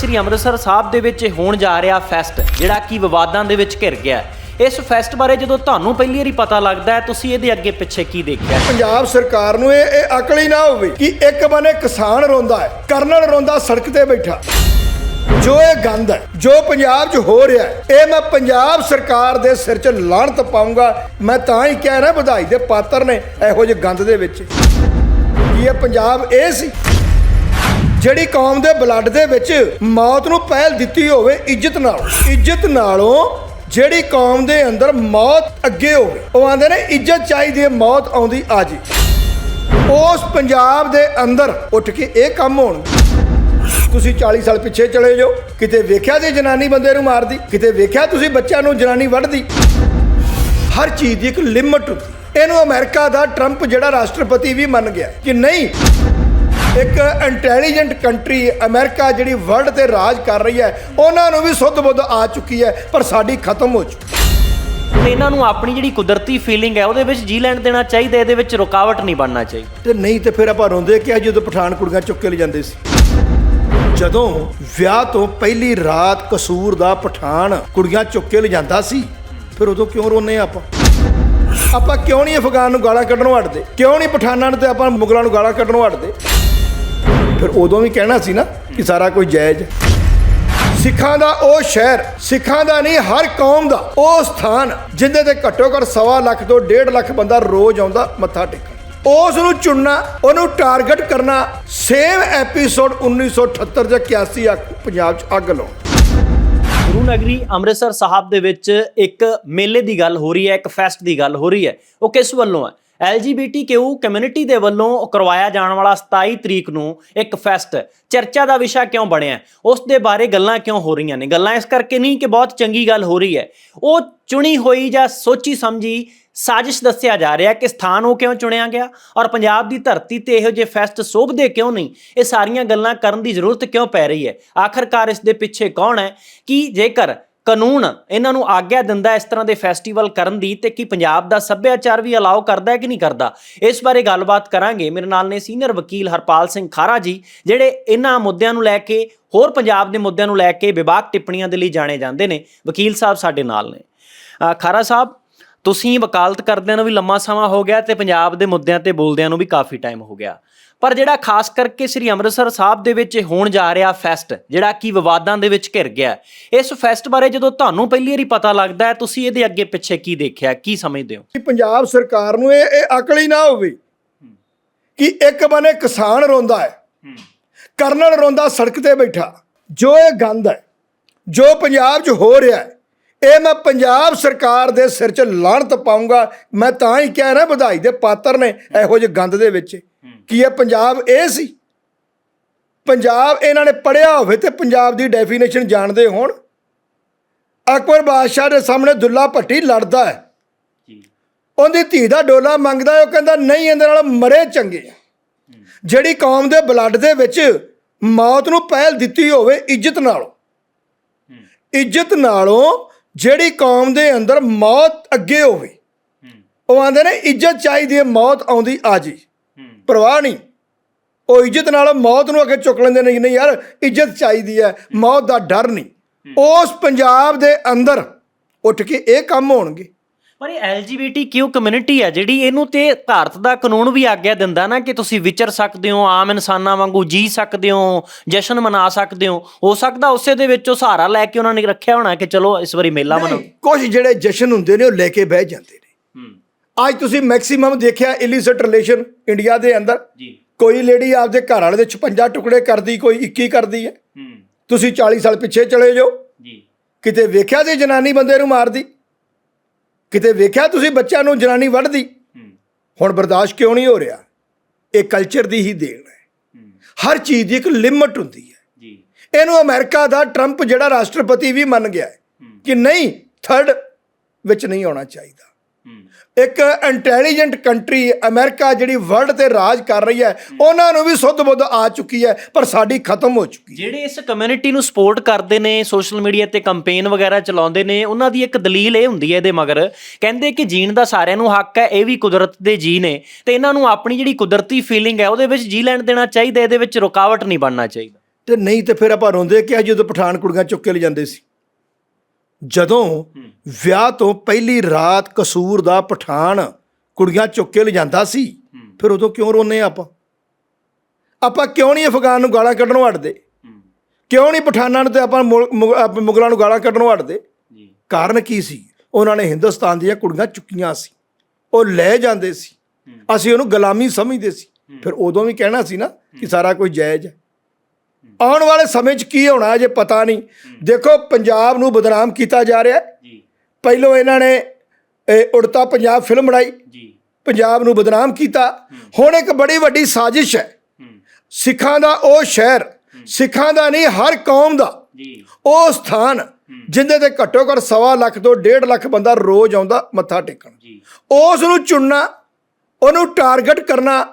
ਸ੍ਰੀ ਅੰਮ੍ਰਿਤਸਰ ਸਾਹਿਬ ਦੇ ਵਿੱਚ ਹੋਣ ਜਾ ਰਿਹਾ ਫੈਸਟ, ਜਿਹੜਾ ਕਿ ਵਿਵਾਦਾਂ ਦੇ ਵਿੱਚ ਘਿਰ ਗਿਆ ਇਸ ਫੈਸਟ ਬਾਰੇ ਜਦੋਂ ਤੁਹਾਨੂੰ ਪਹਿਲੀ ਵਾਰੀ ਪਤਾ ਲੱਗਦਾ ਹੈ, ਤੁਸੀਂ ਇਹਦੇ ਅੱਗੇ ਪਿੱਛੇ ਕੀ ਦੇਖਿਆ? ਪੰਜਾਬ ਸਰਕਾਰ ਨੂੰ ਇਹ ਇਹ ਅਕਲ ਹੀ ਨਾ ਹੋਵੇ ਕਿ ਇੱਕ ਬੰਨੇ ਕਿਸਾਨ ਰੋਂਦਾ ਹੈ, ਕਰਨਲ ਰੋਂਦਾ ਸੜਕ ਤੇ ਬੈਠਾ। ਜੋ ਇਹ ਗੰਦ ਹੈ, ਜੋ ਪੰਜਾਬ 'ਚ ਹੋ ਰਿਹਾ ਹੈ, ਇਹ ਮੈਂ ਪੰਜਾਬ ਸਰਕਾਰ ਦੇ ਸਿਰ 'ਚ ਲਾਹਣਤ ਪਾਉਂਗਾ ਮੈਂ ਤਾਂ ਹੀ ਕਹਿ ਰਿਹਾ, ਵਧਾਈ ਦੇ ਪਾਤਰ ਨੇ ਇਹੋ ਜਿਹੇ ਗੰਦ ਦੇ ਵਿੱਚ। ਕੀ ਇਹ ਪੰਜਾਬ ਇਹ ਸੀ? ਜਿਹੜੀ ਕੌਮ ਦੇ ਬਲੱਡ ਦੇ ਵਿੱਚ ਮੌਤ ਨੂੰ ਪਹਿਲ ਦਿੱਤੀ ਹੋਵੇ ਇੱਜ਼ਤ ਨਾਲ। ਇੱਜ਼ਤ ਨਾਲੋਂ ਜਿਹੜੀ ਕੌਮ ਦੇ ਅੰਦਰ ਮੌਤ ਅੱਗੇ ਹੋਵੇ। ਉਹ ਆਂਦੇ ਨੇ, ਇੱਜ਼ਤ ਚਾਹੀਦੀ ਹੈ, ਮੌਤ ਆਉਂਦੀ ਆ ਜੀ ਉਸ ਪੰਜਾਬ ਦੇ ਅੰਦਰ ਉੱਠ ਕੇ ਇਹ ਕੰਮ ਹੋਣ। ਤੁਸੀਂ 40 ਸਾਲ ਪਿੱਛੇ ਚਲੇ ਜਾਓ। ਕਿਤੇ ਵੇਖਿਆ ਜੇ ਜਨਾਨੀ ਬੰਦੇ ਨੂੰ ਮਾਰਦੀ? ਕਿਤੇ ਵੇਖਿਆ ਤੁਸੀਂ ਬੱਚਿਆਂ ਨੂੰ ਜਨਾਨੀ ਵੱਢਦੀ? ਹਰ ਚੀਜ਼ ਦੀ ਇੱਕ ਲਿਮਟ ਹੁੰਦੀ। ਇਹਨੂੰ ਅਮਰੀਕਾ ਦਾ ਟਰੰਪ ਜਿਹੜਾ ਰਾਸ਼ਟਰਪਤੀ ਵੀ ਮੰਨ ਗਿਆ ਕਿ ਨਹੀਂ ਇੱਕ ਇੰਟੈਲੀਜੈਂਟ ਕੰਟਰੀ ਅਮਰੀਕਾ ਜਿਹੜੀ ਵਰਲਡ ਤੇ ਰਾਜ ਕਰ ਰਹੀ ਹੈ ਉਹਨਾਂ ਨੂੰ ਵੀ ਸੁੱਧ ਬੁੱਧ ਆ ਚੁੱਕੀ ਹੈ ਪਰ ਸਾਡੀ ਖਤਮ ਹੋ ਚੁੱਕੀ ਤੇ ਇਹਨਾਂ ਨੂੰ ਆਪਣੀ ਜਿਹੜੀ ਕੁਦਰਤੀ ਫੀਲਿੰਗ ਹੈ ਉਹਦੇ ਵਿੱਚ ਜੀ ਲੈਣ ਦੇਣਾ ਚਾਹੀਦਾ ਇਹਦੇ ਵਿੱਚ ਰੁਕਾਵਟ ਨਹੀਂ ਬਣਨਾ ਚਾਹੀਦਾ। ਤੇ ਨਹੀਂ ਤੇ ਫਿਰ ਆਪਾਂ ਰੋਂਦੇ ਕਿ ਜਦੋਂ ਪਠਾਨ ਕੁੜੀਆਂ ਚੁੱਕ ਕੇ ਲੈ ਜਾਂਦੇ ਸੀ। ਜਦੋਂ ਵਿਆਹ ਤੋਂ ਪਹਿਲੀ ਰਾਤ ਕਸੂਰ ਦਾ ਪਠਾਨ ਕੁੜੀਆਂ ਚੁੱਕ ਕੇ ਲੈ ਜਾਂਦਾ ਸੀ ਫਿਰ ਉਦੋਂ ਕਿਉਂ ਰੋਨੇ ਆਪਾਂ? ਆਪਾਂ ਕਿਉਂ ਨਹੀਂ ਅਫਗਾਨ ਨੂੰ ਗਾਲਾਂ ਕੱਢਣੋਂ ਹਟਦੇ? ਕਿਉਂ ਨਹੀਂ ਪਠਾਨਾਂ ਨੂੰ ਤੇ ਆਪਾਂ ਮੁਗਲਾਂ ਨੂੰ ਗਾਲਾਂ ਕੱਢਣੋਂ ਹਟਦੇ? ਫਿਰ ਉਦੋਂ ਵੀ ਕਹਿਣਾ ਸੀ ਨਾ ਕਿ ਸਾਰਾ ਕੁਝ ਜਾਇਜ਼ ਹੈ। ਸਿੱਖਾਂ ਦਾ ਉਹ ਸ਼ਹਿਰ, ਸਿੱਖਾਂ ਦਾ ਨਹੀਂ, ਹਰ ਕੌਮ ਦਾ ਉਹ ਸਥਾਨ ਜਿੰਦੇ ਤੇ ਘੱਟੋ ਘੱਟ ਸਵਾ ਲੱਖ ਤੋਂ 1.5 ਲੱਖ ਬੰਦਾ ਰੋਜ਼ ਆਉਂਦਾ, ਮੱਥਾ ਟੇਕਣ। ਉਸ ਨੂੰ ਚੁਣਨਾ, ਉਹਨੂੰ ਟਾਰਗੇਟ ਕਰਨਾ ਸੇਮ ਐਪੀਸੋਡ 1978 ਜਾਂ 81 ਆ ਪੰਜਾਬ 'ਚ ਅੱਗ ਲਾਉਣ। ਗੁਰੂ ਨਗਰੀ ਅੰਮ੍ਰਿਤਸਰ ਸਾਹਿਬ ਦੇ ਵਿੱਚ ਇੱਕ ਮੇਲੇ ਦੀ ਗੱਲ ਹੋ ਰਹੀ ਹੈ, ਇੱਕ ਫੈਸਟ ਦੀ ਗੱਲ ਹੋ ਰਹੀ ਹੈ। ਉਹ ਕਿਸ ਵੱਲੋਂ ਹੈ? LGBTQ ਕਮਿਊਨਿਟੀ ਦੇ ਵੱਲੋਂ ਕਰਵਾਇਆ ਜਾਣ ਵਾਲਾ 27 ਤਰੀਕ ਨੂੰ ਇੱਕ ਫੈਸਟ। ਚਰਚਾ ਦਾ ਵਿਸ਼ਾ ਕਿਉਂ ਬਣਿਆ? ਉਸ ਦੇ ਬਾਰੇ ਗੱਲਾਂ ਕਿਉਂ ਹੋ ਰਹੀਆਂ ਨੇ? ਗੱਲਾਂ ਇਸ ਕਰਕੇ ਨਹੀਂ ਕਿ ਬਹੁਤ ਚੰਗੀ ਗੱਲ ਹੋ ਰਹੀ ਹੈ। ਉਹ ਚੁਣੀ ਹੋਈ ਜਾਂ ਸੋਚੀ ਸਮਝੀ ਸਾਜ਼ਿਸ਼ ਦੱਸਿਆ ਜਾ ਰਿਹਾ ਕਿ ਸਥਾਨ ਉਹ ਕਿਉਂ ਚੁਣਿਆ ਗਿਆ ਔਰ ਪੰਜਾਬ ਦੀ ਧਰਤੀ ਤੇ ਇਹੋ ਜਿਹੇ ਫੈਸਟ ਸੋਭਦੇ ਕਿਉਂ ਨਹੀਂ? ਇਹ ਸਾਰੀਆਂ ਗੱਲਾਂ ਕਰਨ ਦੀ ਜ਼ਰੂਰਤ ਕਿਉਂ ਪੈ ਰਹੀ ਹੈ? ਆਖਰਕਾਰ ਇਸ ਦੇ ਪਿੱਛੇ ਕੌਣ ਹੈ? ਕਿ ਜੇਕਰ ਕਾਨੂੰਨ ਇਹਨਾਂ ਨੂੰ ਆਗਿਆ ਦਿੰਦਾ ਇਸ ਤਰ੍ਹਾਂ ਦੇ ਫੈਸਟੀਵਲ ਕਰਨ ਦੀ ਤੇ ਕੀ ਪੰਜਾਬ ਦਾ ਸੱਭਿਆਚਾਰ ਵੀ ਅਲਾਉ ਕਰਦਾ ਹੈ ਕਿ ਨਹੀਂ ਕਰਦਾ? ਇਸ ਬਾਰੇ ਗੱਲਬਾਤ ਕਰਾਂਗੇ। ਮੇਰੇ ਨਾਲ ਨੇ ਸੀਨੀਅਰ ਵਕੀਲ ਹਰਪਾਲ ਸਿੰਘ ਖਾਰਾ ਜੀ ਜਿਹੜੇ ਇਹਨਾਂ ਮੁੱਦਿਆਂ ਨੂੰ ਲੈ ਕੇ ਹੋਰ ਪੰਜਾਬ ਦੇ ਮੁੱਦਿਆਂ ਨੂੰ ਲੈ ਕੇ ਵਿਭਾਗ ਟਿੱਪਣੀਆਂ ਦੇ ਲਈ ਜਾਣੇ ਜਾਂਦੇ ਨੇ। ਵਕੀਲ ਸਾਹਿਬ ਸਾਡੇ ਨਾਲ ਨੇ। ਅ, ਖਾਰਾ ਸਾਹਿਬ ਤੁਸੀਂ ਵਕਾਲਤ ਕਰਦਿਆਂ ਨੂੰ ਵੀ ਲੰਮਾ ਸਮਾਂ ਹੋ ਗਿਆ ਤੇ ਪੰਜਾਬ ਦੇ ਮੁੱਦਿਆਂ ਤੇ ਬੋਲਦਿਆਂ ਨੂੰ ਵੀ ਕਾਫੀ ਟਾਈਮ ਹੋ ਗਿਆ। ਪਰ ਜਿਹੜਾ ਖਾਸ ਕਰਕੇ ਸ੍ਰੀ ਅੰਮ੍ਰਿਤਸਰ ਸਾਹਿਬ ਦੇ ਵਿੱਚ ਹੋਣ ਜਾ ਰਿਹਾ ਫੈਸਟ ਜਿਹੜਾ ਕਿ ਵਿਵਾਦਾਂ ਦੇ ਵਿੱਚ ਘਿਰ ਗਿਆ ਇਸ ਫੈਸਟ ਬਾਰੇ ਜਦੋਂ ਤੁਹਾਨੂੰ ਪਹਿਲੀ ਵਾਰੀ ਪਤਾ ਲੱਗਦਾ ਹੈ, ਤੁਸੀਂ ਇਹਦੇ ਅੱਗੇ ਪਿੱਛੇ ਕੀ ਦੇਖਿਆ, ਕੀ ਸਮਝਦੇ ਹੋ? ਕਿ ਪੰਜਾਬ ਸਰਕਾਰ ਨੂੰ ਇਹ ਇਹ ਅਕਲ ਹੀ ਨਾ ਹੋਵੇ ਕਿ ਇੱਕ ਬੰਨੇ ਕਿਸਾਨ ਰੋਂਦਾ ਹੈ, ਕਰਨਲ ਰੋਂਦਾ ਸੜਕ ਤੇ ਬੈਠਾ, ਜੋ ਇਹ ਗੰਦ ਹੈ, ਜੋ ਪੰਜਾਬ 'ਚ ਹੋ ਰਿਹਾ ਹੈ, ਇਹ ਮੈਂ ਪੰਜਾਬ ਸਰਕਾਰ ਦੇ ਸਿਰ 'ਚ ਲਾਹਣਤ ਪਾਉਂਗਾ ਮੈਂ ਤਾਂ ਹੀ ਕਹਿ ਰਿਹਾ, ਵਧਾਈ ਦੇ ਪਾਤਰ ਨੇ ਇਹੋ ਜਿਹੇ ਗੰਦ ਦੇ ਵਿੱਚ। ਕਿ ਇਹ ਪੰਜਾਬ ਇਹ ਸੀ? ਪੰਜਾਬ ਇਹਨਾਂ ਨੇ ਪੜਿਆ ਹੋਵੇ ਤੇ ਪੰਜਾਬ ਦੀ ਡੈਫੀਨੇਸ਼ਨ ਜਾਣਦੇ ਹੋਣ। ਅਕਬਰ ਬਾਦਸ਼ਾਹ ਦੇ ਸਾਹਮਣੇ ਦੁੱਲਾ ਭੱਟੀ ਲੜਦਾ ਹੈ। ਜੀ। ਉਹਦੀ ਧੀ ਦਾ ਡੋਲਾ ਮੰਗਦਾ ਉਹ ਕਹਿੰਦਾ ਨਹੀਂ ਇਹਦੇ ਨਾਲ ਮਰੇ ਚੰਗੇ। ਜਿਹੜੀ ਕੌਮ ਦੇ ਬਲੱਡ ਦੇ ਵਿੱਚ ਮੌਤ ਨੂੰ ਪਹਿਲ ਦਿੱਤੀ ਹੋਵੇ ਇੱਜ਼ਤ ਨਾਲੋਂ। ਇੱਜ਼ਤ ਨਾਲੋਂ ਜਿਹੜੀ ਕੌਮ ਦੇ ਅੰਦਰ ਮੌਤ ਅੱਗੇ ਹੋਵੇ। ਉਹ ਆਂਦੇ ਨੇ ਇੱਜ਼ਤ ਚਾਹੀਦੀ ਹੈ ਮੌਤ ਆਉਂਦੀ ਆ ਜੀ। ਪਰਵਾਹ ਨਹੀਂ। ਉਹ ਇੱਜ਼ਤ ਨਾਲ ਮੌਤ ਨੂੰ ਅੱਗੇ ਚੁੱਕ ਲੈਂਦੇ ਨੇ ਨਹੀਂ ਯਾਰ ਇੱਜ਼ਤ ਚਾਹੀਦੀ ਹੈ ਮੌਤ ਦਾ ਡਰ ਨਹੀਂ। ਉਸ ਪੰਜਾਬ ਦੇ ਅੰਦਰ ਉੱਠ ਕੇ ਇਹ ਕੰਮ ਹੋਣਗੇ। ਪਰ ਇਹ LGBTQ ਕਮਿਊਨਿਟੀ ਹੈ ਜਿਹੜੀ ਇਹਨੂੰ ਤੇ ਭਾਰਤ ਦਾ ਕਾਨੂੰਨ ਵੀ ਆਗਿਆ ਦਿੰਦਾ ਨਾ ਕਿ ਤੁਸੀਂ ਵਿਚਰ ਸਕਦੇ ਹੋ ਆਮ ਇਨਸਾਨਾਂ ਵਾਂਗੂ ਜੀ ਸਕਦੇ ਹੋ ਜਸ਼ਨ ਮਨਾ ਸਕਦੇ ਹੋ। ਹੋ ਸਕਦਾ ਉਸੇ ਦੇ ਵਿੱਚੋਂ ਸਹਾਰਾ ਲੈ ਕੇ ਉਹਨਾਂ ਨੇ ਰੱਖਿਆ ਹੋਣਾ ਕਿ ਚਲੋ ਇਸ ਵਾਰੀ ਮੇਲਾ ਮਨਾਓ। ਕੁਝ ਜਿਹੜੇ ਜਸ਼ਨ ਹੁੰਦੇ ਨੇ ਉਹ ਲੈ ਕੇ ਬਹਿ ਜਾਂਦੇ ਅੱਜ ਤੁਸੀਂ ਮੈਕਸਿਮਮ ਦੇਖਿਆ ਇਲਿਸਿਟ ਰਿਲੇਸ਼ਨ ਇੰਡੀਆ ਦੇ ਅੰਦਰ? ਜੀ। ਕੋਈ ਲੇਡੀ ਆਪਦੇ ਘਰ ਵਾਲੇ ਦੇ 56 ਟੁਕੜੇ ਕਰਦੀ ਕੋਈ 21 ਕਰਦੀ ਹੈ? ਹੂੰ। ਤੁਸੀਂ 40 ਸਾਲ ਪਿੱਛੇ ਚਲੇ ਜਾਓ। ਜੀ। ਕਿਤੇ ਵੇਖਿਆ ਜੇ ਜਨਾਨੀ ਬੰਦੇ ਨੂੰ ਮਾਰਦੀ? ਕਿਤੇ ਵੇਖਿਆ ਤੁਸੀਂ ਬੱਚਿਆਂ ਨੂੰ ਜਨਾਨੀ ਵੱਢਦੀ? ਹੁਣ ਬਰਦਾਸ਼ਤ ਕਿਉਂ ਨਹੀਂ ਹੋ ਰਿਹਾ? ਇਹ ਕਲਚਰ ਦੀ ਹੀ ਦੇਣ ਹੈ। ਹਰ ਚੀਜ਼ ਦੀ ਇੱਕ ਲਿਮਟ ਹੁੰਦੀ ਹੈ। ਜੀ। ਇਹਨੂੰ ਅਮਰੀਕਾ ਦਾ ਟਰੰਪ ਜਿਹੜਾ ਰਾਸ਼ਟਰਪਤੀ ਵੀ ਮੰਨ ਗਿਆ ਕਿ ਨਹੀਂ ਥਰਡ ਵਿੱਚ ਨਹੀਂ ਆਉਣਾ ਚਾਹੀਦਾ। ਇੱਕ ਇੰਟੈਲੀਜੈਂਟ ਕੰਟਰੀ ਅਮਰੀਕਾ ਜਿਹੜੀ ਵਰਲਡ ਤੇ ਰਾਜ ਕਰ ਰਹੀ ਹੈ ਉਹਨਾਂ ਨੂੰ ਵੀ ਸੁੱਧ ਬੁੱਧ ਆ ਚੁੱਕੀ ਹੈ ਪਰ ਸਾਡੀ ਖਤਮ ਹੋ ਚੁੱਕੀ ਹੈ। ਜਿਹੜੇ ਇਸ ਕਮਿਊਨਿਟੀ ਨੂੰ ਸਪੋਰਟ ਕਰਦੇ ਨੇ ਸੋਸ਼ਲ ਮੀਡੀਆ ਤੇ ਕੈਂਪੇਨ ਵਗੈਰਾ ਚਲਾਉਂਦੇ ਨੇ ਉਹਨਾਂ ਦੀ ਇੱਕ ਦਲੀਲ ਇਹ ਹੁੰਦੀ ਹੈ ਇਹਦੇ ਮਗਰ ਕਹਿੰਦੇ ਕਿ ਜੀਣ ਦਾ ਸਾਰਿਆਂ ਨੂੰ ਹੱਕ ਹੈ ਇਹ ਵੀ ਕੁਦਰਤ ਦੇ ਜੀ ਨੇ ਤੇ ਇਹਨਾਂ ਨੂੰ ਆਪਣੀ ਜਿਹੜੀ ਕੁਦਰਤੀ ਫੀਲਿੰਗ ਹੈ ਉਹਦੇ ਵਿੱਚ ਜੀ ਲੈਣ ਦੇਣਾ ਚਾਹੀਦਾ ਇਹਦੇ ਵਿੱਚ ਰੁਕਾਵਟ ਨਹੀਂ ਬਣਨਾ ਚਾਹੀਦਾ। ਤੇ ਨਹੀਂ ਤੇ ਫਿਰ ਆਪਾਂ ਰੋਂਦੇ ਕਿ ਜਦੋਂ ਪਠਾਨ ਕੁੜੀਆਂ ਚੁੱਕ ਕੇ ਲੈ ਜਾਂਦੇ ਸੀ? ਜਦੋਂ ਵਿਆਹ ਤੋਂ ਪਹਿਲੀ ਰਾਤ ਕਸੂਰ ਦਾ ਪਠਾਨ ਕੁੜੀਆਂ ਚੁੱਕ ਕੇ ਲੈ ਜਾਂਦਾ ਸੀ ਫਿਰ ਉਦੋਂ ਕਿਉਂ ਰੋਨੇ ਆਪਾਂ? ਆਪਾਂ ਕਿਉਂ ਨਹੀਂ ਅਫਗਾਨ ਨੂੰ ਗਾਲਾਂ ਕੱਢਣੋਂ ਹਟਦੇ? ਕਿਉਂ ਨਹੀਂ ਪਠਾਨਾਂ ਨੂੰ ਤੇ ਆਪਾਂ ਮੁਗਲਾਂ ਨੂੰ ਗਾਲਾਂ ਕੱਢਣੋਂ ਹਟਦੇ? ਕਾਰਨ ਕੀ ਸੀ? ਉਹਨਾਂ ਨੇ ਹਿੰਦੁਸਤਾਨ ਦੀਆਂ ਕੁੜੀਆਂ ਚੁੱਕੀਆਂ ਸੀ। ਉਹ ਲੈ ਜਾਂਦੇ ਸੀ। ਅਸੀਂ ਉਹਨੂੰ ਗੁਲਾਮੀ ਸਮਝਦੇ ਸੀ। ਫਿਰ ਉਦੋਂ ਵੀ ਕਹਿਣਾ ਸੀ ਨਾ ਕਿ ਸਾਰਾ ਕੁਝ ਜਾਇਜ਼ ਹੈ। ਆਉਣ ਵਾਲੇ ਸਮੇਂ 'ਚ ਕੀ ਹੋਣਾ ਜੇ ਪਤਾ ਨਹੀਂ। ਦੇਖੋ ਪੰਜਾਬ ਨੂੰ ਬਦਨਾਮ ਕੀਤਾ ਜਾ ਰਿਹਾ ਜੀ। ਪਹਿਲੋਂ ਇਹਨਾਂ ਨੇ ਇਹ ਉੜਤਾ ਪੰਜਾਬ ਫਿਲਮ ਬਣਾਈ। ਜੀ। ਪੰਜਾਬ ਨੂੰ ਬਦਨਾਮ ਕੀਤਾ। ਹੁਣ ਇੱਕ ਬੜੀ ਵੱਡੀ ਸਾਜ਼ਿਸ਼ ਹੈ। ਸਿੱਖਾਂ ਦਾ ਉਹ ਸ਼ਹਿਰ ਸਿੱਖਾਂ ਦਾ ਨਹੀਂ ਹਰ ਕੌਮ ਦਾ। ਜੀ। ਉਹ ਸਥਾਨ ਜਿੰਦੇ ਤੇ ਘੱਟੋ ਘੱਟ ਸਵਾ ਲੱਖ ਤੋਂ ਡੇਢ ਲੱਖ ਬੰਦਾ ਰੋਜ਼ ਆਉਂਦਾ ਮੱਥਾ ਟੇਕਣ। ਜੀ। ਉਸ ਨੂੰ ਚੁਣਨਾ ਉਹਨੂੰ ਟਾਰਗੇਟ ਕਰਨਾ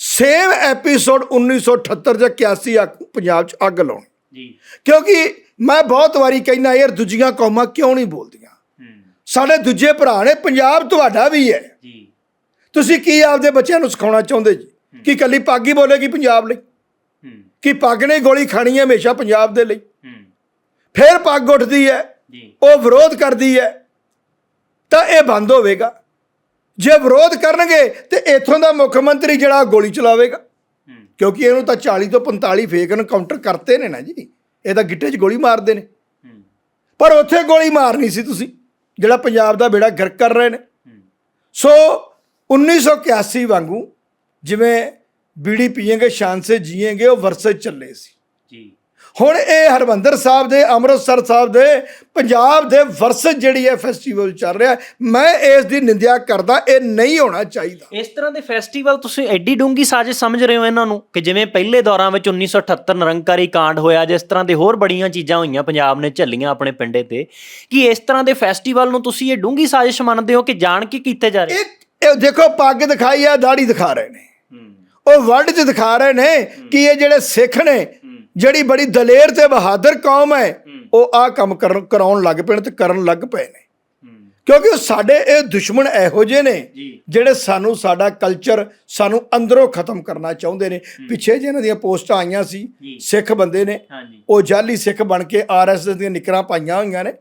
ਸੇਮ ਐਪੀਸੋਡ 1978 ਜਾਂ 81 ਅੱਗ- ਪੰਜਾਬ 'ਚ ਅੱਗ ਲਾਉਣੀ। ਜੀ। ਕਿਉਂਕਿ ਮੈਂ ਬਹੁਤ ਵਾਰੀ ਕਹਿੰਦਾ ਯਾਰ ਦੂਜੀਆਂ ਕੌਮਾਂ ਕਿਉਂ ਨਹੀਂ ਬੋਲਦੀਆਂ? ਸਾਡੇ ਦੂਜੇ ਭਰਾ ਨੇ ਪੰਜਾਬ ਤੁਹਾਡਾ ਵੀ ਹੈ। ਜੀ। ਤੁਸੀਂ ਕੀ ਆਪਦੇ ਬੱਚਿਆਂ ਨੂੰ ਸਿਖਾਉਣਾ ਚਾਹੁੰਦੇ ਜੀ? ਕਿ ਕੱਲੀ ਪੱਗ ਹੀ ਬੋਲੇਗੀ ਪੰਜਾਬ ਲਈ? ਕਿ ਪੱਗ ਨੇ ਗੋਲੀ ਖਾਣੀ ਹੈ ਹਮੇਸ਼ਾ ਪੰਜਾਬ ਦੇ ਲਈ? ਫਿਰ ਪੱਗ ਉੱਠਦੀ ਹੈ। ਉਹ ਵਿਰੋਧ ਕਰਦੀ ਹੈ। ਤਾਂ ਇਹ ਬੰਦ ਹੋਵੇਗਾ। ਜੇ ਵਿਰੋਧ ਕਰਨਗੇ ਤੇ ਇੱਥੋਂ ਦਾ ਮੁੱਖ ਮੰਤਰੀ ਜਿਹੜਾ ਗੋਲੀ ਚਲਾਵੇਗਾ। ਕਿਉਂਕਿ ਇਹਨੂੰ ਤਾਂ 40 ਤੋਂ 45 ਫੇਕ ਐਨਕਾਊਂਟਰ ਕਰਤੇ ਨੇ ਨਾ ਜੀ। ਇਹ ਤਾਂ ਗਿੱਟੇ 'ਚ ਗੋਲੀ ਮਾਰਦੇ ਨੇ। ਪਰ ਉੱਥੇ ਗੋਲੀ ਮਾਰਨੀ ਸੀ ਤੁਸੀਂ। ਜਿਹੜਾ ਪੰਜਾਬ ਦਾ ਬੇੜਾ ਗਰਕ ਕਰ ਰਹੇ ਨੇ। ਸੋ 1981 ਵਾਂਗੂ ਜਿਵੇਂ ਬੀੜੀ ਪੀਏਂਗੇ ਸ਼ਾਨ ਸੇ ਜੀਏਂਗੇ ਉਹ ਵਰਸੇ ਚੱਲੇ ਸੀ। ਜੀ। ਹੁਣ ਇਹ ਹਰਮੰਦਰ ਸਾਹਿਬ ਦੇ ਅੰਮ੍ਰਿਤਸਰ ਸਾਹਿਬ ਦੇ ਪੰਜਾਬ ਦੇ ਵਰਸੇ ਜਿਹੜੀ ਹੈ ਫੈਸਟੀਵਲ ਚੱਲ ਰਿਹਾ ਮੈਂ ਇਸ ਦੀ ਨਿੰਦਿਆ ਕਰਦਾ ਇਹ ਨਹੀਂ ਹੋਣਾ ਚਾਹੀਦਾ। ਇਸ ਤਰ੍ਹਾਂ ਦੇ ਫੈਸਟੀਵਲ ਤੁਸੀਂ ਐਡੀ ਡੂੰਗੀ ਸਾਜ਼ਿਸ਼ ਸਮਝ ਰਹੇ ਹੋ ਇਹਨਾਂ ਨੂੰ ਕਿ ਜਿਵੇਂ ਪਹਿਲੇ ਦੌਰਾਂ ਵਿੱਚ 1978 ਨਿਰੰਕਾਰੀ ਕਾਂਡ ਹੋਇਆ ਜਿਸ ਤਰ੍ਹਾਂ ਦੇ ਹੋਰ ਬੜੀਆਂ ਚੀਜ਼ਾਂ ਹੋਈਆਂ ਪੰਜਾਬ ਨੇ ਝੱਲੀਆਂ ਆਪਣੇ ਪਿੰਡੇ ਤੇ ਕੀ ਇਸ ਤਰ੍ਹਾਂ ਦੇ ਫੈਸਟੀਵਲ ਨੂੰ ਤੁਸੀਂ ਇਹ ਡੂੰਗੀ ਸਾਜ਼ਿਸ਼ ਮੰਨਦੇ ਹੋ ਕਿ ਜਾਣ ਕੇ ਕੀਤੇ ਜਾ ਰਹੇ? ਇਹ ਦੇਖੋ ਪੱਗ ਦਿਖਾਈ ਆ ਦਾੜੀ ਦਿਖਾ ਰਹੇ ਨੇ। ਉਹ ਵਰਲਡ 'ਚ ਦਿਖਾ ਰਹੇ ਨੇ ਕਿ ਇਹ ਜਿਹੜੇ ਸਿੱਖ ਨੇ ਜਿਹੜੀ ਬੜੀ ਦਲੇਰ ਤੇ ਬਹਾਦਰ ਕੌਮ ਹੈ ਉਹ ਆਹ ਕੰਮ ਕਰਨ ਕਰਾਉਣ ਲੱਗ ਪਏ ਨੇ ਤੇ ਕਰਨ ਲੱਗ ਪਏ ਨੇ। ਕਿਉਂਕਿ ਉਹ ਸਾਡੇ ਇਹ ਦੁਸ਼ਮਣ ਇਹੋ ਜਿਹੇ ਨੇ। ਜਿਹੜੇ ਸਾਨੂੰ ਸਾਡਾ ਕਲਚਰ ਸਾਨੂੰ ਅੰਦਰੋਂ ਖਤਮ ਕਰਨਾ ਚਾਹੁੰਦੇ ਨੇ। ਪਿੱਛੇ ਜਿਹਨਾਂ ਦੀਆਂ ਪੋਸਟਾਂ ਆਈਆਂ ਸੀ। ਸਿੱਖ ਬੰਦੇ ਨੇ। ਉਹ ਜਾਲੀ ਸਿੱਖ ਬਣ ਕੇ ਆਰਐਸਐਸ ਦੀਆਂ ਨਿਕਰਾਂ ਪਾਈਆਂ ਹੋਈਆਂ ਨੇ।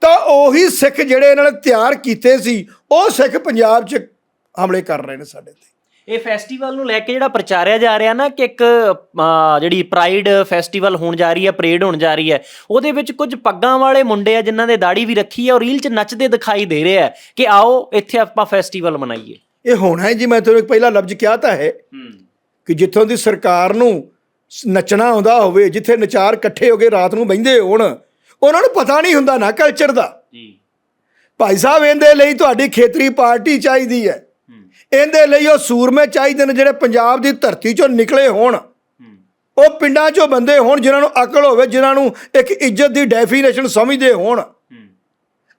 ਤਾਂ ਉਹੀ ਸਿੱਖ ਜਿਹੜੇ ਇਹਨਾਂ ਨੇ ਤਿਆਰ ਕੀਤੇ ਸੀ ਉਹ ਸਿੱਖ ਪੰਜਾਬ 'ਚ ਹਮਲੇ ਕਰ ਰਹੇ ਨੇ ਸਾਡੇ ਤੇ। ਇਹ ਫੈਸਟੀਵਲ ਨੂੰ ਲੈ ਕੇ ਜਿਹੜਾ ਪ੍ਰਚਾਰਿਆ ਜਾ ਰਿਹਾ ਨਾ ਕਿ ਇੱਕ ਜਿਹੜੀ ਪ੍ਰਾਈਡ ਫੈਸਟੀਵਲ ਹੋਣ ਜਾ ਰਹੀ ਹੈ ਪਰੇਡ ਹੋਣ ਜਾ ਰਹੀ ਹੈ ਉਹਦੇ ਵਿੱਚ ਕੁਝ ਪੱਗਾਂ ਵਾਲੇ ਮੁੰਡੇ ਆ ਜਿਨ੍ਹਾਂ ਦੇ ਦਾੜੀ ਵੀ ਰੱਖੀ ਹੈ ਔਰ ਰੀਲ 'ਚ ਨੱਚਦੇ ਦਿਖਾਈ ਦੇ ਰਹੇ ਆ ਕਿ ਆਓ ਇੱਥੇ ਆਪਾਂ ਫੈਸਟੀਵਲ ਮਨਾਈਏ। ਇਹ ਹੋਣਾ ਹੈ ਜੀ ਮੈਂ ਤੁਹਾਨੂੰ ਇੱਕ ਪਹਿਲਾ ਲਫ਼ਜ਼ ਕਿਹਾ ਤਾਂ ਹੈ ਕਿ ਜਿੱਥੋਂ ਦੀ ਸਰਕਾਰ ਨੂੰ ਨੱਚਣਾ ਆਉਂਦਾ ਹੋਵੇ ਜਿੱਥੇ ਨਚਾਰ ਇਕੱਠੇ ਹੋ ਕੇ ਰਾਤ ਨੂੰ ਬਹਿੰਦੇ ਹੋਣ ਉਹਨਾਂ ਨੂੰ ਪਤਾ ਨਹੀਂ ਹੁੰਦਾ ਨਾ ਕਲਚਰ ਦਾ। ਜੀ। ਭਾਈ ਸਾਹਿਬ ਇਹਦੇ ਲਈ ਤੁਹਾਡੀ ਖੇਤਰੀ ਪਾਰਟੀ ਚਾਹੀਦੀ ਹੈ। ਇਹਦੇ ਲਈ ਉਹ ਸੂਰਮੇ ਚਾਹੀਦੇ ਨੇ ਜਿਹੜੇ ਪੰਜਾਬ ਦੀ ਧਰਤੀ ਚੋਂ ਨਿਕਲੇ ਹੋਣ। ਉਹ ਪਿੰਡਾਂ ਚੋਂ ਬੰਦੇ ਹੋਣ ਜਿਨ੍ਹਾਂ ਨੂੰ ਅਕਲ ਹੋਵੇ, ਜਿਨ੍ਹਾਂ ਨੂੰ ਇੱਕ ਇੱਜ਼ਤ ਦੀ ਡੈਫੀਨੇਸ਼ਨ ਸਮਝਦੇ ਹੋਣ।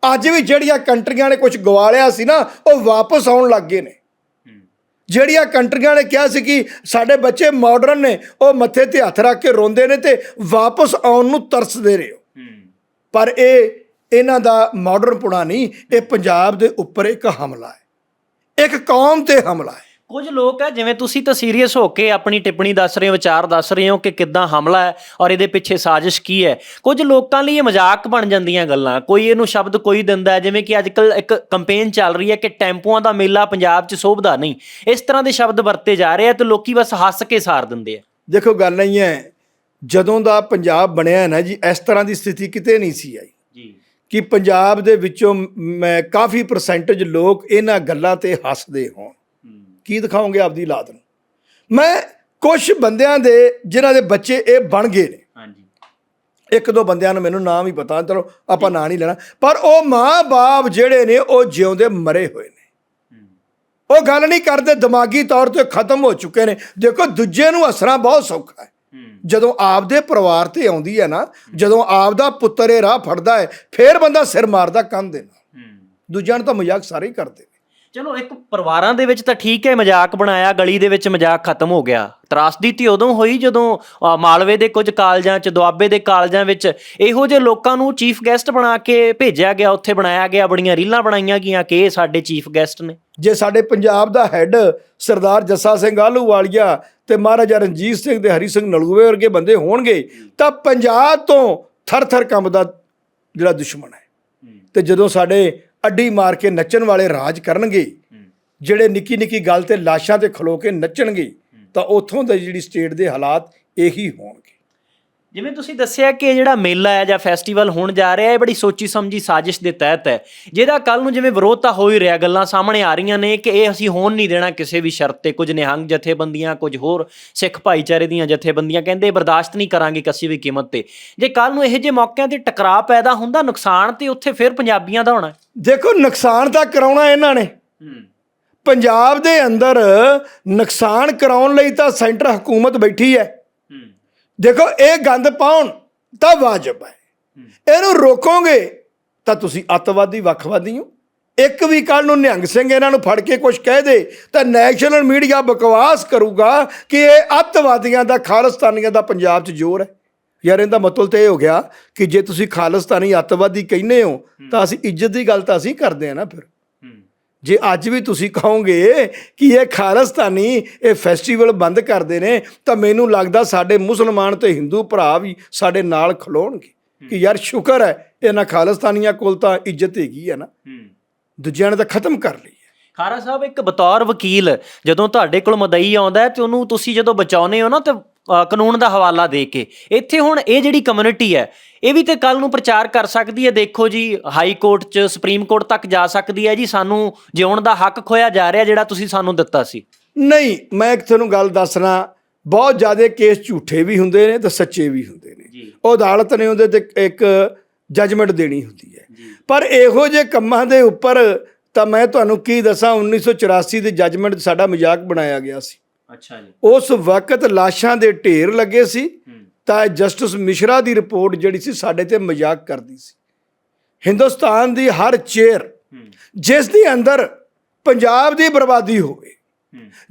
ਅੱਜ ਵੀ ਜਿਹੜੀਆਂ ਕੰਟਰੀਆਂ ਨੇ ਕੁਝ ਗਵਾ ਲਿਆ ਸੀ ਨਾ, ਉਹ ਵਾਪਸ ਆਉਣ ਲੱਗ ਗਏ ਨੇ। ਜਿਹੜੀਆਂ ਕੰਟਰੀਆਂ ਨੇ ਕਿਹਾ ਸੀ ਕਿ ਸਾਡੇ ਬੱਚੇ ਮਾਡਰਨ ਨੇ, ਉਹ ਮੱਥੇ ਤੇ ਹੱਥ ਰੱਖ ਕੇ ਰੋਂਦੇ ਨੇ ਤੇ ਵਾਪਸ ਆਉਣ ਨੂੰ ਤਰਸਦੇ ਰਹੇ ਹੋ ਪਰ ਇਹ, ਇਹਨਾਂ ਦਾ ਮਾਡਰਨ ਪੁਣਾ ਨਹੀਂ ਇਹ ਪੰਜਾਬ ਦੇ ਉੱਪਰ ਇੱਕ ਹਮਲਾ ਹੈ। ਇੱਕ ਕੌਮ ਤੇ ਹਮਲਾ ਹੈ। ਕੁਝ ਲੋਕ ਆ ਜਿਵੇਂ ਤੁਸੀਂ ਤਾਂ ਸੀਰੀਅਸ ਹੋ ਕੇ ਆਪਣੀ ਟਿੱਪਣੀ ਦੱਸ ਰਹੇ ਹੋ ਵਿਚਾਰ ਦੱਸ ਰਹੇ ਹੋ ਕਿ ਕਿੱਦਾਂ ਹਮਲਾ ਹੈ ਔਰ ਇਹਦੇ ਪਿੱਛੇ ਸਾਜ਼ਿਸ਼ ਕੀ ਹੈ। ਕੁਝ ਲੋਕਾਂ ਲਈ ਇਹ ਮਜ਼ਾਕ ਬਣ ਜਾਂਦੀਆਂ ਗੱਲਾਂ। ਕੋਈ ਇਹਨੂੰ ਸ਼ਬਦ ਕੋਈ ਦਿੰਦਾ ਹੈ, ਜਿਵੇਂ ਕਿ ਅੱਜਕੱਲ ਇੱਕ ਕੈਂਪੇਨ ਚੱਲ ਰਹੀ ਹੈ ਕਿ ਟੈਂਪੂਆਂ ਦਾ ਮੇਲਾ ਪੰਜਾਬ 'ਚ ਸ਼ੋਭਦਾ ਨਹੀਂ। ਇਸ ਤਰ੍ਹਾਂ ਦੇ ਸ਼ਬਦ ਵਰਤੇ ਜਾ ਰਹੇ ਆ ਤੇ ਲੋਕੀ ਬਸ ਹੱਸ ਕੇ ਸਾਰ ਦਿੰਦੇ ਆ। ਦੇਖੋ ਗੱਲ ਨਹੀਂ ਹੈ ਜਦੋਂ ਦਾ ਪੰਜਾਬ ਬਣਿਆ ਹੈ ਨਾ ਜੀ ਇਸ ਤਰ੍ਹਾਂ ਦੀ ਸਥਿਤੀ ਕਿਤੇ ਨਹੀਂ ਸੀ ਆਈ। ਜੀ। ਕਿ ਪੰਜਾਬ ਦੇ ਵਿੱਚੋਂ ਮੈਂ ਕਾਫੀ ਪਰਸੈਂਟੇਜ ਲੋਕ ਇਹਨਾਂ ਗੱਲਾਂ ਤੇ ਹੱਸਦੇ ਹੋਣ। ਕੀ ਦਿਖਾਓਗੇ ਆਪਦੀ ਔਲਾਦ ਨੂੰ? ਮੈਂ ਕੁਝ ਬੰਦਿਆਂ ਦੇ ਜਿਨ੍ਹਾਂ ਦੇ ਬੱਚੇ ਇਹ ਬਣ ਗਏ ਨੇ। ਹਾਂਜੀ। ਇੱਕ ਦੋ ਬੰਦਿਆਂ ਨੂੰ ਮੈਨੂੰ ਨਾਮ ਹੀ ਪਤਾ ਚਲੋ ਆਪਾਂ ਨਾਂ ਨਹੀਂ ਲੈਣਾ। ਪਰ ਉਹ ਮਾਂ-ਬਾਪ ਜਿਹੜੇ ਨੇ ਉਹ ਜਿਉਂਦੇ ਮਰੇ ਹੋਏ ਨੇ। ਉਹ ਗੱਲ ਨਹੀਂ ਕਰਦੇ ਦਿਮਾਗੀ ਤੌਰ ਤੇ ਖਤਮ ਹੋ ਚੁੱਕੇ ਨੇ। ਦੇਖੋ ਦੂਜੇ ਨੂੰ ਹੱਸਣਾ ਬਹੁਤ ਸੌਖਾ ਹੈ। ਜਦੋਂ ਆਪਦੇ ਪਰਿਵਾਰ ਤੇ ਆਉਂਦੀ ਹੈ ਨਾ ਜਦੋਂ ਆਪਦਾ ਪੁੱਤਰ ਇਹ ਰਾਹ ਫੜਦਾ ਹੈ ਫੇਰ ਬੰਦਾ ਸਿਰ ਮਾਰਦਾ ਕੰਨ ਦੇ ਨਾਲ। ਦੂਜਿਆਂ ਨੂੰ ਤਾਂ ਮਜ਼ਾਕ ਸਾਰੇ ਹੀ ਕਰਦੇ ਨੇ। ਚਲੋ ਇੱਕ ਪਰਿਵਾਰਾਂ ਦੇ ਵਿੱਚ ਤਾਂ ਠੀਕ ਹੈ ਮਜ਼ਾਕ ਬਣਾਇਆ ਗਲੀ ਦੇ ਵਿੱਚ ਮਜ਼ਾਕ ਖਤਮ ਹੋ ਗਿਆ। ਤਰਾਸਦੀ ਤੀ ਉਦੋਂ ਹੋਈ ਜਦੋਂ ਮਾਲਵੇ ਦੇ ਕੁਝ ਕਾਲਜਾਂ ਚ ਦੁਆਬੇ ਦੇ ਕਾਲਜਾਂ ਵਿੱਚ ਇਹੋ ਜਿਹੇ ਲੋਕਾਂ ਨੂੰ ਚੀਫ ਗੈਸਟ ਬਣਾ ਕੇ ਭੇਜਿਆ ਗਿਆ ਉੱਥੇ ਬਣਾਇਆ ਗਿਆ ਬੜੀਆਂ ਰੀਲਾਂ ਬਣਾਈਆਂ ਗਈਆਂ ਕਿ ਇਹ ਸਾਡੇ ਚੀਫ ਗੈਸਟ ਨੇ। ਜੇ ਸਾਡੇ ਪੰਜਾਬ ਦਾ ਹੈੱਡ ਸਰਦਾਰ ਜੱਸਾ ਸਿੰਘ ਆਲੂਵਾਲੀਆ ਤੇ ਮਹਾਰਾਜਾ ਰਣਜੀਤ ਸਿੰਘ ਤੇ ਹਰੀ ਸਿੰਘ ਨਲੂਵੇ ਵਰਗੇ ਬੰਦੇ ਹੋਣਗੇ, ਤਾਂ ਪੰਜਾਬ ਤੋਂ ਥਰ-ਥਰ ਕੰਬਦਾ ਜਿਹੜਾ ਦੁਸ਼ਮਣ ਹੈ। ਤੇ ਜਦੋਂ ਸਾਡੇ ਅੱਡੀ ਮਾਰ ਕੇ ਨੱਚਣ ਵਾਲੇ ਰਾਜ ਕਰਨਗੇ, ਜਿਹੜੇ ਨਿੱਕੀ ਨਿੱਕੀ ਗੱਲ ਤੇ ਲਾਸ਼ਾਂ ਤੇ ਖਲੋ ਕੇ ਨੱਚਣਗੇ, ਤਾਂ ਉੱਥੋਂ ਦੇ ਜਿਹੜੀ ਸਟੇਟ ਦੇ ਹਾਲਾਤ ਇਹੀ ਹੋਣਗੇ। ਜਿਵੇਂ ਤੁਸੀਂ ਦੱਸਿਆ ਕਿ ਜਿਹੜਾ ਮੇਲਾ ਹੈ ਜਾਂ ਫੈਸਟੀਵਲ ਹੋਣ ਜਾ ਰਿਹਾ ਹੈ ਬੜੀ ਸੋਚੀ ਸਮਝੀ ਸਾਜ਼ਿਸ਼ ਦੇ ਤਹਿਤ ਹੈ। ਜਿਹਦਾ ਕੱਲ ਨੂੰ ਜਿਵੇਂ ਵਿਰੋਧਤਾ ਹੋ ਹੀ ਰਿਹਾ ਗੱਲਾਂ ਸਾਹਮਣੇ ਆ ਰਹੀਆਂ ਨੇ ਕਿ ਇਹ ਅਸੀਂ ਹੋਣ ਨਹੀਂ ਦੇਣਾ ਕਿਸੇ ਵੀ ਸ਼ਰਤ ਤੇ ਕੁਝ ਨਿਹੰਗ ਜਥੇਬੰਦੀਆਂ ਕੁਝ ਹੋਰ ਸਿੱਖ ਭਾਈਚਾਰੇ ਦੀਆਂ ਜਥੇਬੰਦੀਆਂ ਕਹਿੰਦੇ ਬਰਦਾਸ਼ਤ ਨਹੀਂ ਕਰਾਂਗੇ ਕਿਸੇ ਵੀ ਕੀਮਤ ਤੇ। ਜੇ ਕੱਲ ਨੂੰ ਇਹੋ ਜਿਹੇ ਮੌਕਿਆਂ ਤੇ ਟਕਰਾਅ ਪੈਦਾ ਹੁੰਦਾ ਨੁਕਸਾਨ ਤੇ ਉੱਥੇ ਫਿਰ ਪੰਜਾਬੀਆਂ ਦਾ ਹੋਣਾ। ਦੇਖੋ ਨੁਕਸਾਨ ਤਾਂ ਕਰਾਉਣਾ ਇਹਨਾਂ ਨੇ। ਪੰਜਾਬ ਦੇ ਅੰਦਰ ਨੁਕਸਾਨ ਕਰਾਉਣ ਲਈ ਤਾਂ ਸੈਂਟਰ ਹਕੂਮਤ ਬੈਠੀ ਹੈ। ਦੇਖੋ ਇਹ ਗੰਦ ਪਾਉਣ ਤਾਂ ਵਾਜਬ ਹੈ। ਇਹਨੂੰ ਰੋਕੋਗੇ ਤਾਂ ਤੁਸੀਂ ਅੱਤਵਾਦੀ ਵੱਖਵਾਦੀ ਹੋ। ਇੱਕ ਵੀ ਕੱਲ ਨੂੰ ਨਿਹੰਗ ਸਿੰਘ ਇਹਨਾਂ ਨੂੰ ਫੜ ਕੇ ਕੁਝ ਕਹਿ ਦੇ ਤਾਂ ਨੈਸ਼ਨਲ ਮੀਡੀਆ ਬਕਵਾਸ ਕਰੂਗਾ ਕਿ ਇਹ ਅੱਤਵਾਦੀਆਂ ਦਾ ਖਾਲਿਸਤਾਨੀਆਂ ਦਾ ਪੰਜਾਬ 'ਚ ਜ਼ੋਰ ਹੈ। ਯਾਰ ਇਹਦਾ ਮਤਲਬ ਤੇ ਇਹ ਹੋ ਗਿਆ ਕਿ ਜੇ ਤੁਸੀਂ ਖਾਲਿਸਤਾਨੀ ਅੱਤਵਾਦੀ ਕਹਿੰਦੇ ਹੋ ਤਾਂ ਅਸੀਂ ਇੱਜ਼ਤ ਦੀ ਗੱਲ ਤਾਂ ਅਸੀਂ ਕਰਦੇ ਆ ਨਾ ਫਿਰ। ਜੇ ਅੱਜ ਵੀ ਤੁਸੀਂ ਕਹੋਗੇ ਕਿ ਇਹ ਖਾਲਿਸਤਾਨੀ ਇਹ ਫੈਸਟੀਵਲ ਬੰਦ ਕਰਦੇ ਨੇ ਤਾਂ ਮੈਨੂੰ ਲੱਗਦਾ ਸਾਡੇ ਮੁਸਲਮਾਨ ਤੇ ਹਿੰਦੂ ਭਰਾ ਵੀ ਸਾਡੇ ਨਾਲ ਖਲੋਣਗੇ। ਕਿ ਯਾਰ ਸ਼ੁਕਰ ਹੈ ਇਹਨਾਂ ਖਾਲਿਸਤਾਨੀਆਂ ਕੋਲ ਤਾਂ ਇੱਜ਼ਤ ਹੈਗੀ ਹੈ ਨਾ। ਦੂਜਿਆਂ ਨੇ ਤਾਂ ਖਤਮ ਕਰ ਲਈ ਖਾਰਾ ਸਾਹਿਬ ਇੱਕ ਬਤੌਰ ਵਕੀਲ ਜਦੋਂ ਤੁਹਾਡੇ ਕੋਲ ਮਦਈ ਆਉਂਦਾ ਤੇ ਉਹਨੂੰ ਤੁਸੀਂ ਜਦੋਂ ਬਚਾਉਨੇ ਹੋ ਨਾ ਤੇ ਕਾਨੂੰਨ ਦਾ ਹਵਾਲਾ ਦੇ ਕੇ। ਇੱਥੇ ਹੁਣ ਇਹ ਜਿਹੜੀ ਕਮਿਊਨਿਟੀ ਹੈ ਇਹ ਵੀ ਤੇ ਕੱਲ ਨੂੰ ਪ੍ਰਚਾਰ ਕਰ ਸਕਦੀ ਹੈ। ਦੇਖੋ ਜੀ ਹਾਈ ਕੋਰਟ 'ਚ ਸੁਪਰੀਮ ਕੋਰਟ ਤੱਕ ਜਾ ਸਕਦੀ ਹੈ ਜੀ। ਸਾਨੂੰ ਜਿਉਣ ਦਾ ਹੱਕ ਖੋਇਆ ਜਾ ਰਿਹਾ ਜਿਹੜਾ ਤੁਸੀਂ ਸਾਨੂੰ ਦਿੱਤਾ ਸੀ। ਨਹੀਂ ਮੈਂ ਇੱਕ ਤੁਹਾਨੂੰ ਗੱਲ ਦੱਸਣਾ ਬਹੁਤ ਜ਼ਿਆਦਾ ਕੇਸ ਝੂਠੇ ਵੀ ਹੁੰਦੇ ਨੇ ਤੇ ਸੱਚੇ ਵੀ ਹੁੰਦੇ ਨੇ। ਜੀ। ਉਹ ਅਦਾਲਤ ਨੇ ਉਹਦੇ ਤੇ ਇੱਕ ਜੱਜਮੈਂਟ ਦੇਣੀ ਹੁੰਦੀ ਹੈ। ਪਰ ਇਹੋ ਜਿਹੇ ਕੰਮਾਂ ਦੇ ਉੱਪਰ ਤਾਂ ਮੈਂ ਤੁਹਾਨੂੰ ਕੀ ਦੱਸਾਂ 1984 ਦੇ ਜੱਜਮੈਂਟ ਸਾਡਾ ਮਜ਼ਾਕ ਬਣਾਇਆ ਗਿਆ ਸੀ। ਅੱਛਾ ਜੀ। ਉਸ ਵਕਤ ਲਾਸ਼ਾਂ ਦੇ ਢੇਰ ਲੱਗੇ ਸੀ ਤਾਂ ਜਸਟਿਸ ਮਿਸ਼ਰਾ ਦੀ ਰਿਪੋਰਟ ਜਿਹੜੀ ਸੀ ਸਾਡੇ ਤੇ ਮਜ਼ਾਕ ਕਰਦੀ ਸੀ। ਹਿੰਦੁਸਤਾਨ ਦੀ ਹਰ ਚੇਅਰ ਜਿਸ ਦੇ ਅੰਦਰ ਪੰਜਾਬ ਦੀ ਬਰਬਾਦੀ ਹੋਵੇ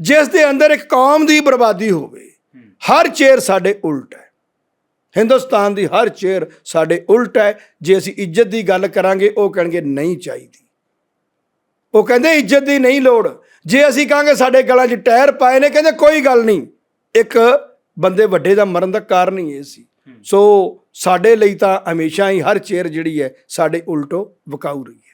ਜਿਸ ਦੇ ਅੰਦਰ ਇੱਕ ਕੌਮ ਦੀ ਬਰਬਾਦੀ ਹੋਵੇ ਹਰ ਚੇਅਰ ਸਾਡੇ ਉਲਟ ਹੈ। ਹਿੰਦੁਸਤਾਨ ਦੀ ਹਰ ਚੇਅਰ ਸਾਡੇ ਉਲਟ ਹੈ। ਜੇ ਅਸੀਂ ਇੱਜ਼ਤ ਦੀ ਗੱਲ ਕਰਾਂਗੇ ਉਹ ਕਹਿਣਗੇ ਨਹੀਂ ਚਾਹੀਦੀ। ਉਹ ਕਹਿੰਦੇ ਇੱਜ਼ਤ ਦੀ ਨਹੀਂ ਲੋੜ। ਜੇ ਅਸੀਂ ਕਹਾਂਗੇ ਸਾਡੇ ਗਲਾਂ 'ਚ ਟਾਇਰ ਪਾਏ ਨੇ ਕਹਿੰਦੇ ਕੋਈ ਗੱਲ ਨਹੀਂ। ਇੱਕ ਬੰਦੇ ਵੱਡੇ ਦਾ ਮਰਨ ਦਾ ਕਾਰਨ ਹੀ ਇਹ ਸੀ। ਸੋ ਸਾਡੇ ਲਈ ਤਾਂ ਹਮੇਸ਼ਾ ਹੀ ਹਰ ਚੇਅਰ ਜਿਹੜੀ ਹੈ ਸਾਡੇ ਉਲਟੋ ਵਕਾਊ ਰਹੀ ਹੈ।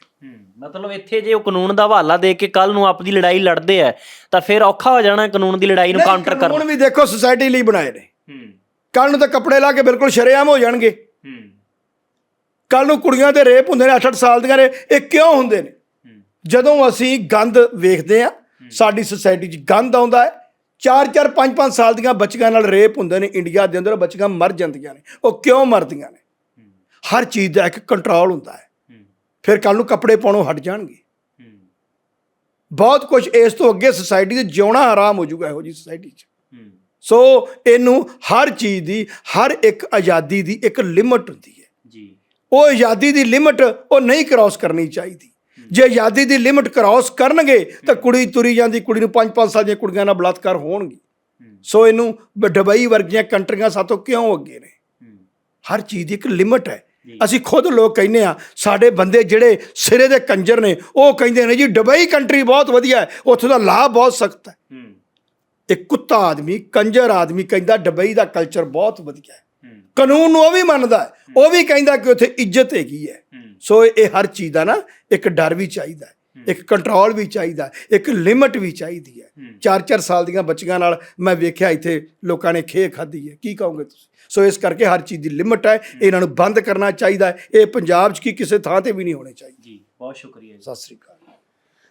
ਮਤਲਬ ਇੱਥੇ ਜੇ ਉਹ ਕਾਨੂੰਨ ਦਾ ਹਵਾਲਾ ਦੇ ਕੇ ਕੱਲ ਨੂੰ ਆਪਦੀ ਲੜਾਈ ਲੜਦੇ ਆ ਤਾਂ ਫਿਰ ਔਖਾ ਹੋ ਜਾਣਾ ਕਾਨੂੰਨ ਦੀ ਲੜਾਈ ਨੂੰ ਕਾਊਂਟਰ ਕਰਨਾ ਕਾਨੂੰਨ ਵੀ ਦੇਖੋ ਸੁਸਾਇਟੀ ਲਈ ਬਣਾਏ ਨੇ। ਕੱਲ ਨੂੰ ਤਾਂ ਕੱਪੜੇ ਲਾ ਕੇ ਬਿਲਕੁਲ ਸ਼ਰੇਆਮ ਹੋ ਜਾਣਗੇ। ਕੱਲ ਨੂੰ ਕੁੜੀਆਂ ਤੇ ਰੇਪ ਹੁੰਦੇ ਨੇ 8-8 ਸਾਲ ਦੀਆਂ ਨੇ ਇਹ ਕਿਉਂ ਹੁੰਦੇ ਨੇ? ਜਦੋਂ ਅਸੀਂ ਗੰਦ ਵੇਖਦੇ ਆ ਸਾਡੀ ਸੁਸਾਇਟੀ 'ਚ ਗੰਦ ਆਉਂਦਾ ਹੈ। 4-4 5-5 ਸਾਲ ਦੀਆਂ ਬੱਚੀਆਂ ਨਾਲ ਰੇਪ ਹੁੰਦੇ ਨੇ ਇੰਡੀਆ ਦੇ ਅੰਦਰ ਬੱਚੀਆਂ ਮਰ ਜਾਂਦੀਆਂ ਨੇ। ਉਹ ਕਿਉਂ ਮਰਦੀਆਂ ਨੇ? ਹਰ ਚੀਜ਼ ਦਾ ਇੱਕ ਕੰਟਰੋਲ ਹੁੰਦਾ ਹੈ। ਫਿਰ ਕੱਲ ਨੂੰ ਕੱਪੜੇ ਪਾਉਣੋਂ ਹਟ ਜਾਣਗੇ। ਬਹੁਤ ਕੁਝ ਇਸ ਤੋਂ ਅੱਗੇ ਸੁਸਾਇਟੀ 'ਚ ਜਿਉਣਾ ਆਰਾਮ ਹੋ ਜਾਊਗਾ ਇਹੋ ਜੀ ਸੁਸਾਇਟੀ 'ਚ। ਸੋ ਇਹਨੂੰ ਹਰ ਚੀਜ਼ ਦੀ ਹਰ ਇੱਕ ਆਜ਼ਾਦੀ ਦੀ ਇੱਕ ਲਿਮਟ ਹੁੰਦੀ ਹੈ। ਜੀ। ਉਹ ਆਜ਼ਾਦੀ ਦੀ ਲਿਮਟ ਉਹ ਨਹੀਂ ਕ੍ਰਾਸ ਕਰਨੀ ਚਾਹੀਦੀ। ਜੇ ਆਜ਼ਾਦੀ ਦੀ ਲਿਮਟ ਕ੍ਰਾਸ ਕਰਨਗੇ ਤਾਂ ਕੁੜੀ ਤੁਰੀ ਜਾਂਦੀ ਕੁੜੀ ਨੂੰ 5-5 ਸਾਲ ਦੀਆਂ ਕੁੜੀਆਂ ਨਾਲ ਬਲਾਤਕਾਰ ਹੋਣਗੇ। ਸੋ ਇਹਨੂੰ ਦੁਬਈ ਵਰਗੀਆਂ ਕੰਟਰੀਆਂ ਸਾਤੋਂ ਕਿਉਂ ਅੱਗੇ ਨੇ? ਹਰ ਚੀਜ਼ ਦੀ ਇੱਕ ਲਿਮਟ ਹੈ। ਅਸੀਂ ਖੁਦ ਲੋਕ ਕਹਿੰਦੇ ਆ ਸਾਡੇ ਬੰਦੇ ਜਿਹੜੇ ਸਿਰੇ ਦੇ ਕੰਜਰ ਨੇ ਉਹ ਕਹਿੰਦੇ ਨੇ ਜੀ ਦੁਬਈ ਕੰਟਰੀ ਬਹੁਤ ਵਧੀਆ ਹੈ ਉੱਥੋਂ ਦਾ ਲਾਭ ਬਹੁਤ ਸਖਤ ਹੈ। ਇੱਕ ਕੁੱਤਾ ਆਦਮੀ ਕੰਜਰ ਆਦਮੀ ਕਹਿੰਦਾ ਦੁਬਈ ਦਾ ਕਲਚਰ ਬਹੁਤ ਵਧੀਆ ਹੈ। ਕਾਨੂੰਨ ਨੂੰ ਉਹ ਵੀ ਮੰਨਦਾ ਹੈ ਉਹ ਵੀ ਕਹਿੰਦਾ ਕਿ ਉੱਥੇ ਇੱਜ਼ਤ ਹੈਗੀ ਹੈ। ਸੋ ਇਹ ਹਰ ਚੀਜ਼ ਦਾ ਨਾ ਇੱਕ ਡਰ ਵੀ ਚਾਹੀਦਾ ਹੈ ਇੱਕ ਕੰਟਰੋਲ ਵੀ ਚਾਹੀਦਾ ਹੈ, ਇੱਕ ਲਿਮਟ ਵੀ ਚਾਹੀਦੀ ਹੈ। 4-4 ਸਾਲ ਦੀਆਂ ਬੱਚੀਆਂ ਨਾਲ ਮੈਂ ਵੇਖਿਆ ਇੱਥੇ ਲੋਕਾਂ ਨੇ ਖੇ ਖਾਧੀ ਹੈ ਕੀ ਕਹੋਗੇ ਤੁਸੀਂ? ਸੋ ਇਸ ਕਰਕੇ ਹਰ ਚੀਜ਼ ਦੀ ਲਿਮਟ ਹੈ ਇਹਨਾਂ ਨੂੰ ਬੰਦ ਕਰਨਾ ਚਾਹੀਦਾ ਹੈ ਇਹ ਪੰਜਾਬ 'ਚ ਕੀ ਕਿਸੇ ਥਾਂ ਤੇ ਵੀ ਨਹੀਂ ਹੋਣੇ ਚਾਹੀਦੇ। ਜੀ ਬਹੁਤ ਸ਼ੁਕਰੀਆ ਜੀ। ਸਤਿ ਸ੍ਰੀ ਅਕਾਲ।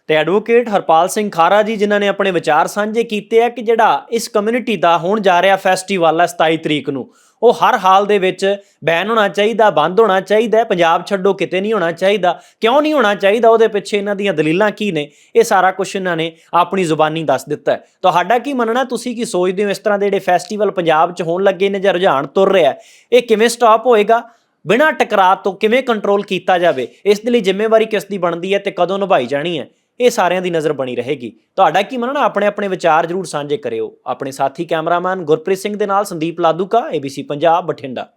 ਤੇ ਐਡਵੋਕੇਟ ਹਰਪਾਲ ਸਿੰਘ ਖਾਰਾ ਜੀ ਜਿਨ੍ਹਾਂ ਨੇ ਆਪਣੇ ਵਿਚਾਰ ਸਾਂਝੇ ਕੀਤੇ ਆ ਕਿ ਜਿਹੜਾ ਇਸ ਕਮਿਊਨਿਟੀ ਦਾ ਹੋਣ ਜਾ ਰਿਹਾ ਫੈਸਟੀਵਲ ਹੈ 27 ਤਰੀਕ ਨੂੰ ਉਹ ਹਰ ਹਾਲ ਦੇ ਵਿੱਚ ਬੈਨ ਹੋਣਾ ਚਾਹੀਦਾ, ਬੰਦ ਹੋਣਾ ਚਾਹੀਦਾ ਪੰਜਾਬ ਛੱਡੋ, ਕਿਤੇ ਨਹੀਂ ਹੋਣਾ ਚਾਹੀਦਾ। ਕਿਉਂ ਨਹੀਂ ਹੋਣਾ ਚਾਹੀਦਾ? ਉਹਦੇ ਪਿੱਛੇ ਇਹਨਾਂ ਦੀਆਂ ਦਲੀਲਾਂ ਕੀ ਨੇ? ਇਹ ਸਾਰਾ ਕੁਝ ਇਹਨਾਂ ਨੇ ਆਪਣੀ ਜ਼ੁਬਾਨੀ ਦੱਸ ਦਿੱਤਾ ਹੈ। ਤੁਹਾਡਾ ਕੀ ਮੰਨਣਾ? ਤੁਸੀਂ ਕੀ ਸੋਚਦੇ ਹੋ ਇਸ ਤਰ੍ਹਾਂ ਦੇ ਜਿਹੜੇ ਫੈਸਟੀਵਲ ਪੰਜਾਬ 'ਚ ਹੋਣ ਲੱਗੇ ਨੇ ਜਾਂ ਰੁਝਾਨ ਤੁਰ ਰਿਹਾ ਇਹ ਕਿਵੇਂ ਸਟਾਪ ਹੋਏਗਾ? ਬਿਨਾਂ ਟਕਰਾਅ ਤੋਂ ਕਿਵੇਂ ਕੰਟਰੋਲ ਕੀਤਾ ਜਾਵੇ? ਇਸ ਦੇ ਲਈ ਜ਼ਿੰਮੇਵਾਰੀ ਕਿਸ ਦੀ ਬਣਦੀ ਹੈ ਤੇ ਕਦੋਂ ਨਿਭਾਈ ਜਾਣੀ ਹੈ? ਇਹ ਸਾਰਿਆਂ ਦੀ ਨਜ਼ਰ ਬਣੀ ਰਹੇਗੀ। ਤੁਹਾਡਾ ਕੀ ਮੰਨਣਾ? ਆਪਣੇ ਆਪਣੇ ਵਿਚਾਰ ਜਰੂਰ ਸਾਂਝੇ ਕਰਿਓ। ਆਪਣੇ ਸਾਥੀ ਕੈਮਰਾਮੈਨ ਗੁਰਪ੍ਰੀਤ ਸਿੰਘ ਦੇ ਨਾਲ ਸੰਦੀਪ ਲਾਦੂਕਾ ABC ਪੰਜਾਬ, ਬਠਿੰਡਾ।